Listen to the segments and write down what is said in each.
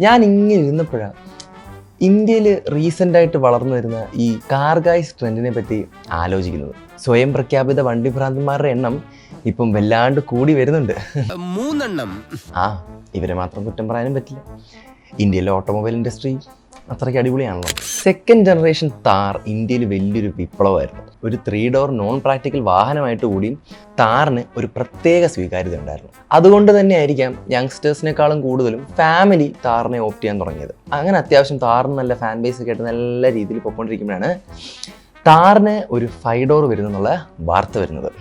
ഞാൻ ഇങ്ങനെ ഇരുന്നപ്പോഴാണ് ഇന്ത്യയിൽ റീസെന്റ് ആയിട്ട് വളർന്നു വരുന്ന ഈ കാർഗായ്സ് ട്രെൻഡിനെ പറ്റി ആലോചിക്കുന്നത്. സ്വയം പ്രഖ്യാപിത വണ്ടി ഭ്രാന്തന്മാരുടെ എണ്ണം ഇപ്പം വല്ലാണ്ട് കൂടി വരുന്നുണ്ട്. മൂന്നെണ്ണം. ആ ഇവരെ മാത്രം കുറ്റം പറയാനും പറ്റില്ല. ഇന്ത്യയിലെ ഓട്ടോമൊബൈൽ ഇൻഡസ്ട്രി അത്രയ്ക്ക് അടിപൊളിയാണല്ലോ. സെക്കൻഡ് ജനറേഷൻ താർ ഇന്ത്യയിൽ വലിയൊരു വിപ്ലവമായിരുന്നു. ഒരു ത്രീ ഡോർ നോൺ പ്രാക്ടിക്കൽ വാഹനമായിട്ട് കൂടി താറിന് ഒരു പ്രത്യേക സ്വീകാര്യത ഉണ്ടായിരുന്നു. അതുകൊണ്ട് തന്നെ ആയിരിക്കാം യങ്സ്റ്റേഴ്സിനേക്കാളും കൂടുതലും ഫാമിലി താറിനെ ഓപ്റ്റ് ചെയ്യാൻ തുടങ്ങിയത്. അങ്ങനെ അത്യാവശ്യം താറിന് നല്ല ഫാൻ ബേസ് ആയിട്ട് നല്ല രീതിയിൽ പൊയ്ക്കൊണ്ടിരിക്കുമ്പോഴാണ് താറിന് ഒരു ഫൈവ് ഡോർ വരുന്നെന്നുള്ള വാർത്ത വരുന്നത്.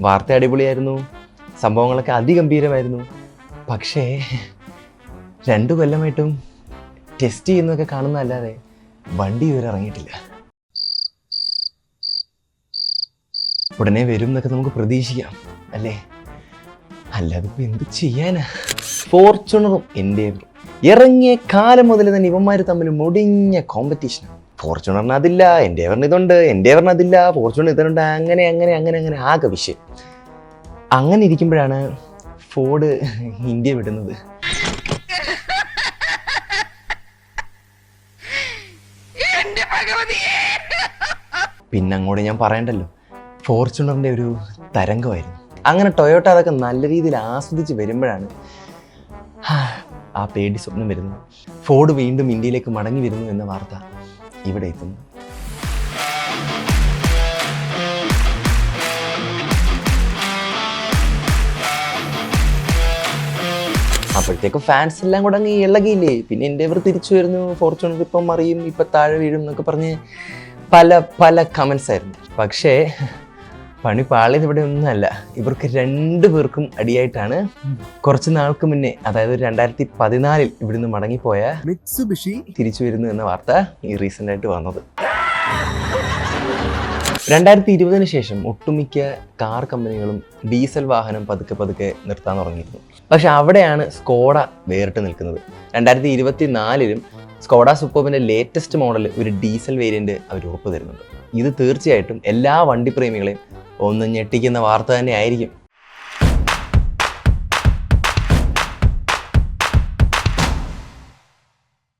വാർത്ത അടിപൊളിയായിരുന്നു. സംഭവങ്ങളൊക്കെ അതിഗംഭീരമായിരുന്നു. പക്ഷേ രണ്ടു കൊല്ലമായിട്ടും ടെസ്റ്റ് ചെയ്യുന്നതൊക്കെ കാണുന്നതല്ലാതെ വണ്ടി ഇവർ ഇറങ്ങിയിട്ടില്ല. ഉടനെ വരും എന്നൊക്കെ നമുക്ക് പ്രതീക്ഷിക്കാം അല്ലേ? അല്ലാതെ ഇപ്പം എന്ത് ചെയ്യാനാ? ഫോർച്യൂണറും എന്റെ ഇറങ്ങിയ കാലം മുതൽ തന്നെ ഇവന്മാർ തമ്മിൽ മുടിഞ്ഞ കോമ്പറ്റീഷൻ ഫോർച്യൂണറിന് അതില്ല എന്റെ പറഞ്ഞ ഇതുണ്ട് എന്റെ പറഞ്ഞ അതില്ല ഫോർച്യൂണർ ഇതുണ്ട് അങ്ങനെ അങ്ങനെ അങ്ങനെ അങ്ങനെ ആകെ വിഷയം അങ്ങനെ ഇരിക്കുമ്പോഴാണ് ഫോർഡ് ഇന്ത്യ വിടുന്നത്. പിന്നെ അങ്ങോട്ട് ഞാൻ പറയണ്ടല്ലോ ഫോർച്യൂണറിന്റെ ഒരു തരംഗമായിരുന്നു. അങ്ങനെ ടൊയോട്ട അതൊക്കെ നല്ല രീതിയിൽ ആസ്വദിച്ച് വരുമ്പോഴാണ് ആ പേടി സ്വപ്നം വരുന്നു ഫോർഡ് വീണ്ടും ഇന്ത്യയിലേക്ക് മടങ്ങി വരുന്നു എന്ന വാർത്ത. ഇവിടെ എത്തുന്നു. അപ്പോഴത്തേക്കും ഫാൻസ് എല്ലാം കൂടെ അങ്ങ് ഇളകിയില്ലേ? പിന്നെ എന്റെ ഇവർ തിരിച്ചു വരുന്നു. ഫോർച്യൂണർ ഇപ്പം മറിയും ഇപ്പം താഴെ വീഴും എന്നൊക്കെ പറഞ്ഞ് പല പല കമൻസ് ആയിരുന്നു. പക്ഷേ പണി പാളിയത് ഇവിടെ ഒന്നുമല്ല. ഇവർക്ക് രണ്ടു പേർക്കും അടിയായിട്ടാണ് കുറച്ച് നാൾക്ക് മുന്നേ അതായത് രണ്ടായിരത്തി പതിനാലിൽ ഇവിടുന്ന് മടങ്ങിപ്പോയ മിത്സുബിഷി തിരിച്ചു വരുന്നു എന്ന വാർത്ത ഈ റീസെന്റ് ആയിട്ട് വന്നത്. രണ്ടായിരത്തി ഇരുപതിന് ശേഷം ഒട്ടുമിക്ക കാർ കമ്പനികളും ഡീസൽ വാഹനം പതുക്കെ പതുക്കെ നിർത്താൻ തുടങ്ങിയിരുന്നു. പക്ഷെ അവിടെയാണ് സ്കോഡ വേറിട്ട് നിൽക്കുന്നത്. രണ്ടായിരത്തി ഇരുപത്തി നാലിലും സ്കോഡ സൂപ്പറിന്റെ ലേറ്റസ്റ്റ് മോഡൽ ഒരു ഡീസൽ വേരിയന്റ് അവർ ഉറപ്പ് തരുന്നുണ്ട്. ഇത് തീർച്ചയായിട്ടും എല്ലാ വണ്ടിപ്രേമികളെയും ഒന്ന് ഞെട്ടിക്കുന്ന വാർത്ത തന്നെ ആയിരിക്കും.